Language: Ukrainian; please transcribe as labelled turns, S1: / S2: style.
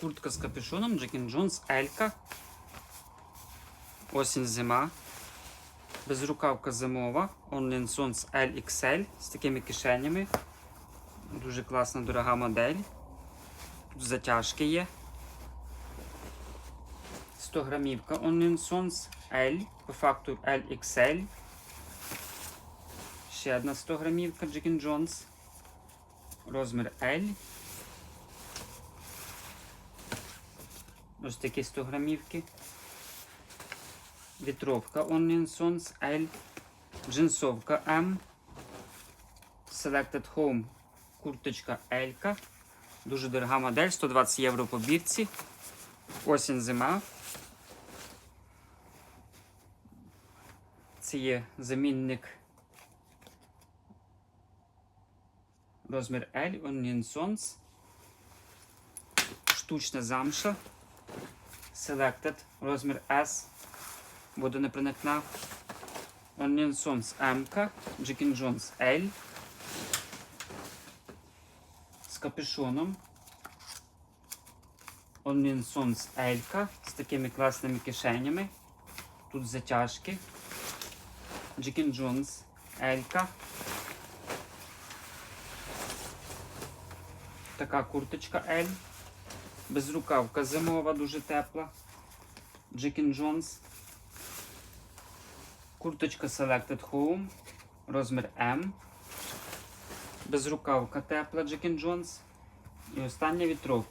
S1: Куртка з капюшоном Джекін Джонс Елька. Осінь зима. Безрукавка зимова. Only Sons LXL з такими кишенями. Дуже класна, дорога модель. Тут затяжки є. 100 грамівка Only Sons L. По факту LXL. Ще одна 100 грамівка Джекін Джонс. Розмір L. Ось такі 100 грамівки. Вітровка Onion Sons L. Джинсовка M. Selected Home. Курточка L. Дуже дорога модель, 120 євро по бірці. Осінь зима. Це є замінник розмір L, Onion Sons. Штучна замша. Selected, розмір S. Водонепроникна. Onion Sons M. Джекін Jones L. З капюшоном. Onion Sons L. З такими класними кишенями. Тут затяжки. Джекін Jones L. Така курточка L. Безрукавка зимова, дуже тепла. Джекін Джонс. Курточка Selected Home. Розмір М. Безрукавка тепла Джекін Джонс. І остання вітровка.